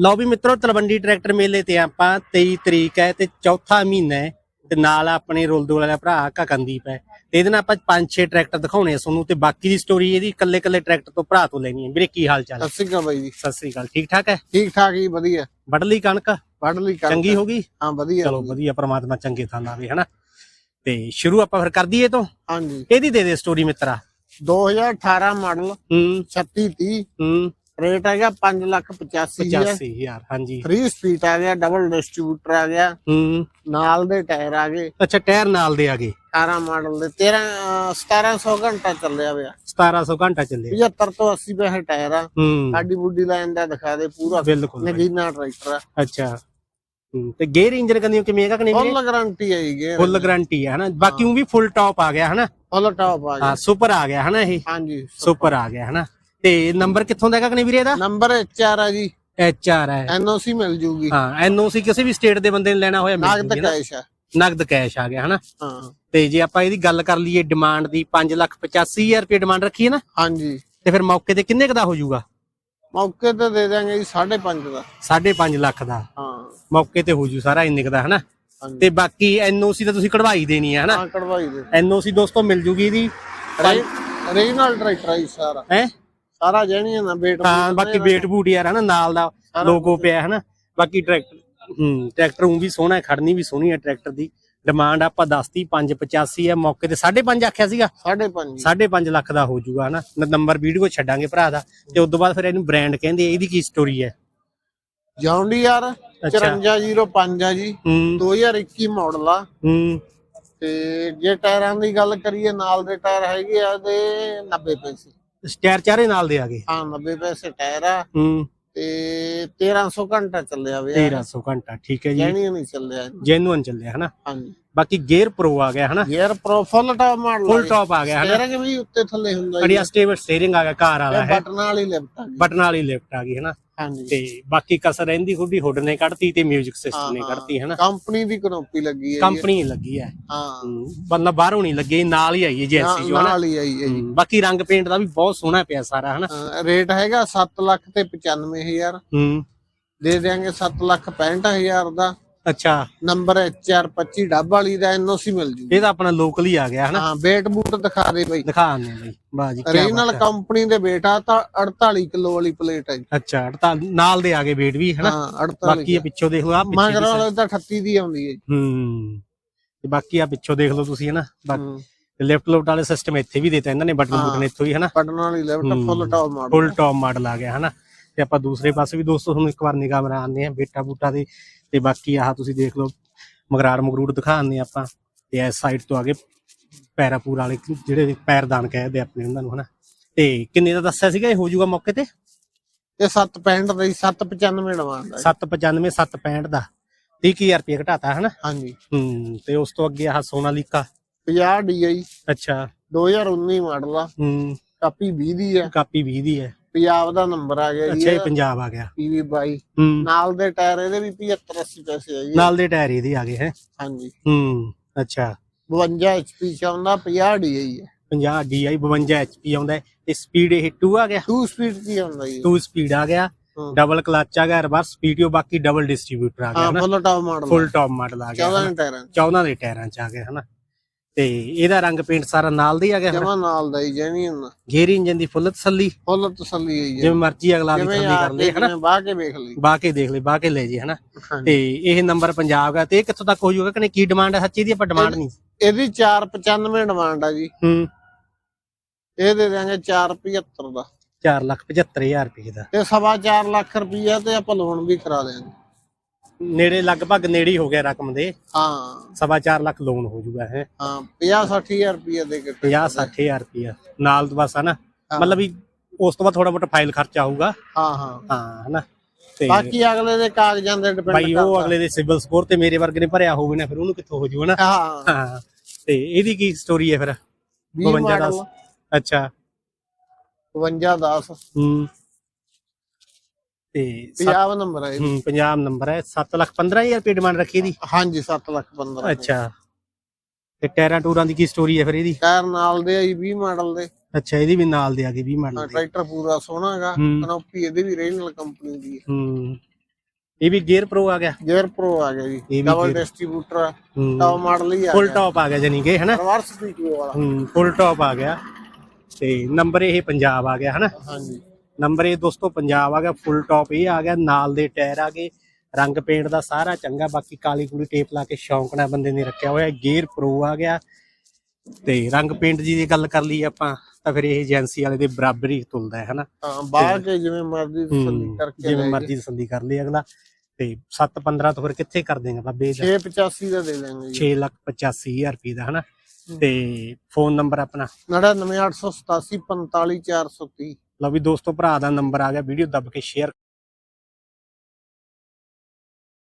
ਲਓ ਵੀ ਮਿੱਤਰੋ ਤਲਵੰਡੀ ਟਰੈਕਟਰ ਮੇਲੇ ਤੇ ਆਪਾਂ 23 ਤਰੀਕ ਹੈ ਤੇ ਚੌਥਾ ਮਹੀਨਾ ਹੈ ਤੇ ਨਾਲ ਆਪਣੇ ਰੋਲਦੋ ਵਾਲਾ ਭਰਾ ਕਕੰਦੀਪ ਹੈ। ਤੇ ਇਹਦੇ ਨਾਲ ਆਪਾਂ ਪੰਜ ਛੇ ਟਰੈਕਟਰ ਦਿਖਾਉਣੇ ਆ ਤੁਹਾਨੂੰ ਤੇ ਬਾਕੀ ਦੀ ਸਟੋਰੀ ਇਹਦੀ ਇਕੱਲੇ ਇਕੱਲੇ ਟਰੈਕਟਰ ਤੋਂ ਭਰਾ ਤੋਂ ਲੈਣੀ ਹੈ। ਵੀਰੇ ਕੀ ਹਾਲ ਚਾਲ? ਸਤਿ ਸ਼੍ਰੀ ਅਕਾਲ ਬਾਈ ਜੀ। ਸਤਿ ਸ੍ਰੀ ਅਕਾਲ। ਠੀਕ ਠਾਕ ਹੈ? ਠੀਕ ਠਾਕ ਜੀ ਵਧੀਆ। ਵੱਢ ਲਈ ਕਣਕ? ਲਈ ਕਰ ਚੰਗੀ ਹੋ ਗਈ? ਹਾਂ ਵਧੀਆ। ਚਲੋ ਵਧੀਆ ਪ੍ਰਮਾਤਮਾ ਚੰਗੇ ਥਾਂ ਲਾਵੇ ਹਨਾ? ਤੇ ਸ਼ੁਰੂ ਆਪਾਂ ਫਿਰ ਕਰ ਦਈਏ ਤੋਂ? ਹਾਂਜੀ। ਇਹਦੀ ਦੇ ਦੇ ਸਟੋਰੀ ਮਿੱਤਰਾ। 2018 ਮਾਡਲ ਹੂੰ। 3630 ਹੂੰ। ਰੇਟ ਹੈਗਾ 585000 85000 ਹਾਂਜੀ। 3 ਸਪੀਡ ਆ ਗਿਆ ਡਬਲ ਡਿਸਟ੍ਰੀਬਿਊਟਰ ਆ ਗਿਆ। ਹੂੰ। ਨਾਲ ਦੇ ਟਾਇਰ ਆ ਗਏ। ਅੱਛਾ ਟਾਇਰ ਨਾਲ ਦੇ ਆ ਗਏ। 18 ਮਾਡਲ ਦੇ 13 ਅਹ 1700 ਘੰਟਾ ਚੱਲਿਆ ਹੋਇਆ 1700 ਘੰਟਾ ਚੱਲੇ 75 ਤੋਂ 80 ਪੈਸੇ ਟਾਇਰ ਆ। ਸਾਡੀ ਬੁੱਢੀ ਲਾਈਨ ਦਾ ਦਿਖਾ ਦੇ ਪੂਰਾ। ਬਿਲਕੁਲ। ਨਗੀਨਾ ਟਰੈਕਟਰ ਆ। ਅੱਛਾ। ਤੇ ਗੇਅਰ ਇੰਜਨ ਕੰਦੀ ਕਿਵੇਂ ਹੈਗਾ ਕਿ ਨਹੀਂ ਫੁੱਲ ਗਾਰੰਟੀ ਹੈ ਜੀ ਫੁੱਲ ਗਾਰੰਟੀ ਹੈ ਹਨਾ? ਬਾਕੀ ਉਹ ਵੀ ਫੁੱਲ ਟਾਪ ਆ ਗਿਆ ਹਨਾ? ਫੁੱਲ ਟਾਪ ਆ ਗਿਆ। ਹਾਂ ਸੁਪਰ ਆ ਗਿਆ ਹਨਾ ਇਹ? ਹਾਂਜੀ ਸੁਪਰ ਆ ਗਿਆ ਹਨਾ? ਤੇ ਨੰਬਰ ਕਿੱਥੋਂ ਦਾ ਹੈਗਾ ਕਿ ਨਹੀਂ ਵੀਰੇ ਇਹਦਾ? ਨੰਬਰ HR ਆ ਜੀ। ਐਚ ਆਰ ਹੈ ਐਨਓਸੀ ਮਿਲ ਜੂਗੀ। ਹਾਂ ਐਨਓਸੀ ਕਿਸੇ ਵੀ ਸਟੇਟ ਦੇ ਬੰਦੇ ਨੇ ਲੈਣਾ ਹੋਇਆ ਮਿਲ ਨਗਦ ਜੂਗੀ ਨਾ। ਕੈਸ਼ ਆ। ਨਗਦ ਕੈਸ਼ ਆ ਗਿਆ ਹਨਾ? ਹਾਂ। ਤੇ ਜੇ ਆਪਾਂ ਇਹਦੀ ਗੱਲ ਕਰ ਲਈਏ ਡਿਮਾਂਡ ਦੀ 585000 ਰੁਪਏ ਡਿਮਾਂਡ ਰੱਖੀ ਹੈ ਨਾ ਹਾਂਜੀ। ਤੇ ਫਿਰ ਮੌਕੇ ਤੇ ਕਿੰਨੇ ਕੁ ਦਾ ਹੋ ਜਾਊਗਾ ਮੌਕੇ ਤੇ ਦੇ ਦਾਂਗੇ ਜੀ 5.5 ਦਾ। 5.5 ਲੱਖ ਦਾ। ਹਾਂ। ਮੌਕੇ ਤੇ ਹੋ ਜੂ ਸਾਰਾ ਇੰਨੇ ਕੁ ਦਾ ਹਨਾ? ਹਾਂਜੀ। ਤੇ ਬਾਕੀ ਐਨਓਸੀ ਤਾਂ ਤੁਸੀਂ ਕਢਵਾਈ ਦੇਣੀ ਹੈ ਹਨਾ? ਹਾਂ ਕਢਵਾਈ ਦੇ। ਐਨਓਸੀ ਦੋਸਤੋ ਮਿਲ ਜੂਗੀ ਇਹਦੀ। ਰੀਜਨਲ ਟਰੈਕਟਰ ਆ ਜੀ ਸਾਰਾ। ਹੈ? ਸਾਰਾ ਜਣੀਆਂ ਨਾ ਵੇਟ ਹਾਂ ਬਾਕੀ ਵੇਟ ਬੂਟ ਯਾਰ ਹਨਾ ਨਾਲ ਦਾ ਲੋਗੋ ਪਿਆ ਹਨਾ। ਬਾਕੀ ਟਰੈਕਟਰ ਹੂੰ ਟਰੈਕਟਰ ਉਹ ਵੀ ਸੋਹਣਾ ਹੈ ਖੜਨੀ ਵੀ ਸੋਹਣੀ ਹੈ ਟਰੈਕਟਰ ਦੀ। ਡਿਮਾਂਡ ਆਪਾਂ ਦੱਸਤੀ 585 ਹੈ ਮੌਕੇ ਤੇ 5.5 ਆਖਿਆ ਸੀਗਾ। 5.5 5.5 ਲੱਖ ਦਾ ਹੋ ਜਾਊਗਾ ਹਨਾ। ਨੰਬਰ ਵੀਡੀਓ ਛੱਡਾਂਗੇ ਭਰਾ ਦਾ। ਤੇ ਉਸ ਤੋਂ ਬਾਅਦ ਫਿਰ ਇਹਨੂੰ ਬ੍ਰਾਂਡ ਕਹਿੰਦੇ ਇਹਦੀ ਕੀ ਸਟੋਰੀ ਹੈ? ਜੌਂਡੀ ਯਾਰ 5405 ਆ ਜੀ। ਹੂੰ। 2021 ਮਾਡਲ ਆ। ਹੂੰ। ਤੇ ਜੇ ਟਾਇਰਾਂ ਦੀ ਗੱਲ ਕਰੀਏ ਨਾਲ ਦੇ ਟਾਇਰ ਹੈਗੇ ਆ ਤੇ 90 ਪੈਸੇ। ਸਟਾਰ ਚਾਰੇ ਨਾਲ ਦੇ ਆ ਗਏ। ਹਾਂ 90 ਪੈਸੇ ਟਾਇਰ ਆ। ਹੂੰ। ਤੇ 1300 ਘੰਟਾ ਚੱਲਿਆ ਵੇ 1300 ਘੰਟਾ ਠੀਕ ਹੈ ਜੀ। ਜੈਨੀ ਨਹੀਂ ਚੱਲਿਆ। ਜੈਨੂਅਨ ਚੱਲਿਆ ਹਨਾ? ਹਾਂਜੀ। ਬਾਕੀ ਗੇਅਰ ਪ੍ਰੋ ਆ ਗਿਆ ਹਨਾ? Gear pro full top model full top ਆ ਗਿਆ ਹਨਾ? ਸਟੀਅਰਿੰਗ ਵੀ ਉੱਤੇ ਥੱਲੇ ਹੁੰਦਾ ਜੀ। ਬੜੀਆ ਸਟੇਬਲ ਸਟੀਅਰਿੰਗ ਆ ਗਿਆ ਕਾਰ ਵਾਲਾ ਹੈ? ਬਟਨ ਵਾਲੀ ਲਿਫਟ ਆ ਗਈ ਬਟਨ ਵਾਲੀ ਲਿਫਟ ਆ ਗਈ ਹਨਾ? ਹਾਂਜੀ। ਤੇ ਬਾਕੀ ਕਸਰ ਰਹਿੰਦੀ ਖੁੱਡੀ ਹੁੱਡ ਨੇ ਕੱਢਤੀ ਤੇ 뮤직 ਸਿਸਟਮ ਨੇ ਹਾਂ, ਕੱਢਤੀ ਹਨਾ? ਕੰਪਨੀ ਦੀ ਕਨੋਪੀ ਲੱਗੀ ਹੈ। ਕੰਪਨੀ ਲੱਗੀ ਹੈ। ਹਾਂ। ਬੰਦਾ ਬਾਹਰੋਂ ਨਹੀਂ ਲੱਗੀ ਨਾਲ ਹੀ ਆਈ ਹੈ ਜੈਸੀ ਜੋ ਨਾਲ ਹੀ ਆਈ ਹੈ ਜੀ। ਹੂੰ, ਬਾਕੀ ਰੰਗ ਪੇਂਟ ਦਾ ਵੀ ਬਹੁਤ ਸੋਹਣਾ ਪਿਆ ਸਾਰਾ ਹਨਾ? ਹਾਂ, ਰੇਟ ਹੈਗਾ 7 ਲੱਖ ਤੇ 95000 ਹੂੰ। ਦੇ ਦਿਆਂਗੇ 7 ਲੱਖ 65000 ਦਾ। ਅੱਛਾ। ਨੰਬਰ HR25 ਡੱਬ ਵਾਲੀ ਦਾ ਐਨਓਸੀ ਮਿਲ ਜੂ ਇਹ ਤਾਂ ਆਪਣਾ ਲੋਕਲ ਹੀ ਆ ਗਿਆ ਹਨਾ? ਹਾਂ ਵੇਟ ਬੂਟ ਦਿਖਾ ਦੇ ਬਈ। ਦਿਖਾ ਆਨੇ ਬਈ। ਵਾਹ ਜੀ ਕਿਆ ਰੀਜਨਲ। ਕੰਪਨੀ ਦੇ ਵੇਟ ਆ ਤਾਂ 48 ਕਿਲੋ ਵਾਲੀ ਪਲੇਟ ਹੈ ਜੀ। ਅੱਛਾ ਤਾਂ ਨਾਲ ਦੇ ਆ ਗਏ weight ਵੀ ਹਨਾ? ਹਾਂ 48 ਬਾਕੀ ਇਹ ਪਿੱਛੋਂ ਦੇਖ ਲਓ ਆ ਪਿੱਛੇ ਮਗਰ ਵਾਲੇ ਤਾਂ 38 ਦੀ ਆਉਂਦੀ ਹੈ ਜੀ। ਹੂੰ ਤੇ ਬਾਕੀ ਆ ਪਿੱਛੋਂ ਦੇਖ ਲਓ ਤੁਸੀਂ ਹਨਾ? ਬਾਕੀ ਲੈਫਟ ਲੋਟ ਵਾਲੇ ਸਿਸਟਮ ਇੱਥੇ ਵੀ ਦਿੱਤਾ ਇਹਨਾਂ ਨੇ ਬਟਨ ਬੁਟਨ ਇੱਥੋਂ ਹੀ ਹਨਾ? ਬਟਨ ਵਾਲੀ left. Full top model full top model ਆ ਗਿਆ ਹਨਾ? ਤੇ ਆਪਾਂ ਦੂਸਰੇ ਪਾਸੇ ਵੀ ਦੋਸਤੋ ਤੁਹਾਨੂੰ ਇੱਕ ਵਾਰ ਨਿਗਾਹ ਮਰਾਉਂਦੇ ਆ ਬੇਟਾ ਬੂਟਾ ਦੇ ਤੇ ਬਾਕੀ ਆਹ ਤੁਸੀਂ ਦੇਖ ਲਓ ਮਗਰਾੜ ਮਗਰੂੜ ਦਿਖਾਉਂਦੇ ਆਪਾਂ ਤੇ ਇਸ ਸਾਈਡ ਤੋਂ ਆਗੇ ਪੈਰਾਪੂਰ ਵਾਲੇ ਜਿਹੜੇ ਪੈਰਦਾਨ ਕਹਿੰਦੇ ਆਪਣੇ ਉਹਨਾਂ ਨੂੰ ਹਨਾ? ਤੇ ਕਿੰਨੇ ਦਾ ਦੱਸਿਆ ਸੀਗਾ ਇਹ ਹੋ ਜਾਊਗਾ ਮੌਕੇ ਤੇ? ਇਹ 765 ਦਾ ਜੀ 795 ਡਿਮਾਂਡ ਹੈ 795 765 ਦਾ। 30000 ਰੁਪਏ ਘਟਾਤਾ ਹਨਾ? ਹਾਂਜੀ। ਹੂੰ ਤੇ ਉਸ ਤੋਂ ਅੱਗੇ ਆਹ ਸੋਨਾਲੀਕਾ। 50 DI ਅੱਛਾ। 2019 ਮਾਡਲ ਆ ਹੂੰ। ਕਾਪੀ 20 ਦੀ ਹੈ। ਕਾਪੀ 20 ਦੀ ਹੈ। ਪੰਜਾਬ ਦਾ ਨੰਬਰ ਆ ਗਿਆ ਜੀ ਅੱਛਾ ਇਹ ਪੰਜਾਬ ਆ ਗਿਆ। ਪੀਵੀ 22 ਹੂੰ। ਨਾਲ ਦੇ ਟਾਇਰ ਇਹਦੇ ਵੀ 75 80 ਪੈਸੇ ਆ ਜੀ। ਨਾਲ ਦੇ ਟਾਇਰ ਇਹਦੇ ਆ ਗਏ ਹੈ? ਹਾਂਜੀ। ਹੂੰ ਅੱਛਾ। 52 HP ਚ ਆਉਂਦਾ 50 DI ਹੈ 50 DI 52 HP ਆਉਂਦਾ ਹੈ। ਤੇ ਸਪੀਡ ਇਹ 2 ਆ ਗਿਆ? 2 ਸਪੀਡ ਦੀ ਆਉਂਦਾ ਜੀ। 2 ਸਪੀਡ ਆ ਗਿਆ। ਡਬਲ ਕਲਚ ਆ ਗਿਆ ਰਿਵਰਸ ਸਪੀਡਿਓ ਬਾਕੀ ਡਬਲ ਡਿਸਟ੍ਰੀਬਿਊਟਰ ਆ ਗਿਆ ਹਾਂ full top model full top model ਆ ਗਿਆ 14 ਹਨਾ। ਟਾਇਰਾਂ 14 ਦੇ ਟਾਇਰਾਂ ਚ ਆ ਗਿਆ ਹਨਾ? ਤੇ ਇਹਦਾ ਰੰਗ ਪੇਂਟ ਸਾਰਾ ਨਾਲ ਦਾ ਹੀ ਆ ਗਿਆ ਜਮਾ ਨਾਲ ਦਾ ਹੀ ਜੈਨੀ ਹੁੰਦਾ। ਗੇਅਰ ਇੰਜਨ ਦੀ ਫੁੱਲ ਤਸੱਲੀ। ਫੁੱਲ ਤਸੱਲੀ ਹੈ ਜੀ ਜਿਵੇਂ ਮਰਜ਼ੀ ਅਗਲਾ ਦੀ ਤਸੱਲੀ ਕਰ ਲੇ ਹਨਾ? ਬਾਹ ਕੇ ਵੇਖ ਲਈ। ਬਾਹ ਕੇ ਦੇਖ ਲੈ ਬਾਹ ਕੇ ਲੈ ਜੇ ਹਨਾ? ਹਾਂਜੀ। ਤੇ ਇਹ ਨੰਬਰ ਪੰਜਾਬ ਦਾ ਤੇ ਇਹ ਕਿੱਥੋਂ ਤੱਕ ਹੋ ਜਾਊਗਾ ਕਿ ਨਹੀਂ? ਕੀ ਡਿਮਾਂਡ ਹੈ ਸੱਚੀ ਦੀ? ਆਪਾਂ ਡਿਮਾਂਡ ਨਹੀਂ। ਇਹਦੀ 495 ਡਿਮਾਂਡ ਆ ਜੀ। ਹੂੰ। ਇਹ ਦੇ ਦਿਆਂਗੇ 475 ਦਾ। 4 ਲੱਖ 75000 ਰੁਪਏ ਦਾ। ਤੇ ਸਵਾ 4 ਲੱਖ ਰੁਪਈਆ ਤੇ ਆਪਾਂ ਲੋਨ ਵੀ ਕਰਾ ਦੇਾਂਗੇ ਨੇੜੇ ਲਗਭਗ ਨੇੜੇ ਹੀ ਹੋ ਗਿਆ ਰਕਮ ਦੇ। ਹਾਂ। ਸਵਾ 4 ਲੱਖ ਲੋਨ ਹੋ ਜਾਊਗਾ ਹੈ ਹਾਂ 50 60000 ਰੁਪਈਆ ਦੇ ਕੇ 50 60000 ਰੁਪਇਆ ਨਾਲ ਤੋਂ ਬਸ ਹਨਾ। ਮਤਲਬ ਵੀ ਉਸ ਤੋਂ ਬਾਅਦ ਥੋੜਾ ਮੋਟਾ ਫਾਈਲ ਖਰਚਾ ਆਊਗਾ। ਹਾਂ ਹਾਂ। ਹਾਂ ਹਨਾ। ਤੇ ਬਾਕੀ ਅਗਲੇ ਦੇ ਕਾਗਜ਼ਾਂ ਦੇ ਡਿਪੈਂਡ ਭਾਈ ਉਹ ਅਗਲੇ ਦੇ ਸਿਵਲ ਸਕੋਰ ਤੇ ਮੇਰੇ ਵਰਗੇ ਨੇ ਭਰਿਆ ਹੋਵੇ ਨਾ ਫਿਰ ਉਹਨੂੰ ਕਿੱਥੋਂ ਹੋ ਜੂ ਹਨਾ। ਹਾਂ। ਤੇ ਇਹਦੀ ਕੀ ਸਟੋਰੀ ਹੈ ਫਿਰ? 20 52 ਮਾਡਲ ਦਸ। ਅੱਛਾ। 52 10 ਹੂੰ। ਤੇ ਪੰਜਾਬ ਨੰਬਰ ਹੈ। ਹੂੰ ਪੰਜਾਬ ਨੰਬਰ ਹੈ 7 ਲੱਖ 15000 ਰੁਪਏ ਡਿਮਾਂਡ ਰੱਖੀ ਇਹਦੀ? ਹਾਂਜੀ 7 ਲੱਖ 15 ਅੱਛਾ। ਤੇ ਟਾਇਰਾਂ ਟੂਰਾਂ ਦੀ ਕੀ ਸਟੋਰੀ ਹੈ ਫਿਰ ਇਹਦੀ? ਟਾਇਰ ਨਾਲ ਦੇ ਆਈ 20 ਮਾਡਲ ਦੇ। ਅੱਛਾ ਇਹਦੀ ਵੀ ਨਾਲ ਦੇ ਆ ਗਏ 20 ਹਾਂ, ਮਾਡਲ ਦੇ। ਟਰੈਕਟਰ ਪੂਰਾ ਸੋਹਣਾ ਹੈਗਾ। ਕਨੋਪੀ ਇਹਦੇ ਵੀ ਰੀਜਨਲ ਕੰਪਨੀ ਦੀ ਹੈ ਹੂੰ। ਇਹ ਵੀ ਗੇਅਰ ਪ੍ਰੋ ਆ ਗਿਆ? ਗੇਅਰ ਪ੍ਰੋ ਆ ਗਿਆ ਜੀ। ਡਬਲ ਡਿਸਟ੍ਰੀਬਿਊਟਰ ਟਾਪ ਮਾਡਲ ਹੀ। ਆ ਫੁੱਲ ਟੌਪ ਆ ਗਿਆ ਜਾਨੀ ਕਿ ਹਨਾ? ਰਿਵਰਸ ਪੀਟੀਓ ਵਾਲਾ। ਹੂੰ ਫੁੱਲ ਟੌਪ ਆ ਗਿਆ। ਤੇ ਨੰਬਰ ਇਹ ਪੰਜਾਬ ਆ ਗਿਆ ਹਨਾ? ਹਾਂਜੀ। ਨੰਬਰ ਇਹ ਦੋਸਤੋ ਪੰਜਾਬ ਆ ਗਿਆ ਫੁੱਲ ਟੌਪ ਇਹ ਆ ਗਿਆ ਨਾਲ ਦੇ ਟਾਇਰ ਆ ਗਏ ਰੰਗ ਪੇਂਟ ਦਾ ਸਾਰਾ ਚੰਗਾ ਬਾਕੀ ਕਾਲੀ ਕੁਲੀ ਟੇਪ ਲਾ ਕੇ ਸ਼ੌਂਕ ਨਾਲ ਬੰਦੇ ਨੇ ਰੱਖਿਆ ਹੋਇਆ ਗੇਅਰ ਪ੍ਰੋ ਆ ਗਿਆ। ਤੇ ਰੰਗ ਪੇਂਟ ਜੀ ਦੀ ਗੱਲ ਕਰ ਲਈ ਆਪਾਂ ਤਾਂ ਫਿਰ ਇਹ ਏਜੰਸੀ ਵਾਲੇ ਦੇ ਬਰਾਬਰ ਹੀ ਤੁਲਦਾ ਹੈ ਹਨਾ? ਹਾਂ ਬਾਹਰ ਕੇ ਜਿਵੇਂ ਮਰਜ਼ੀ ਤਸੱਲੀ ਕਰਕੇ ਜਿਵੇਂ ਮਰਜ਼ੀ ਤਸੱਲੀ ਕਰ ਲਈ ਅਗਲਾ। ਤੇ 7 15 ਤੋਂ ਫਿਰ ਕਿੱਥੇ ਕਰ ਦੇਗਾ ਬਾਬੇ ਇਹਦਾ 685 ਦਾ ਦੇ ਦਾਂਗੇ ਜੀ। 6 ਲੱਖ 85000 ਰੁਪਏ ਦਾ ਹਨਾ? ਤੇ ਫੋਨ ਨੰਬਰ ਆਪਣਾ? 99887 45430 ਲਓ ਵੀ ਦੋਸਤੋ ਭਰਾ ਦਾ ਨੰਬਰ ਆ ਗਿਆ ਵੀਡੀਓ ਦੱਬ ਕੇ ਸ਼ੇਅਰ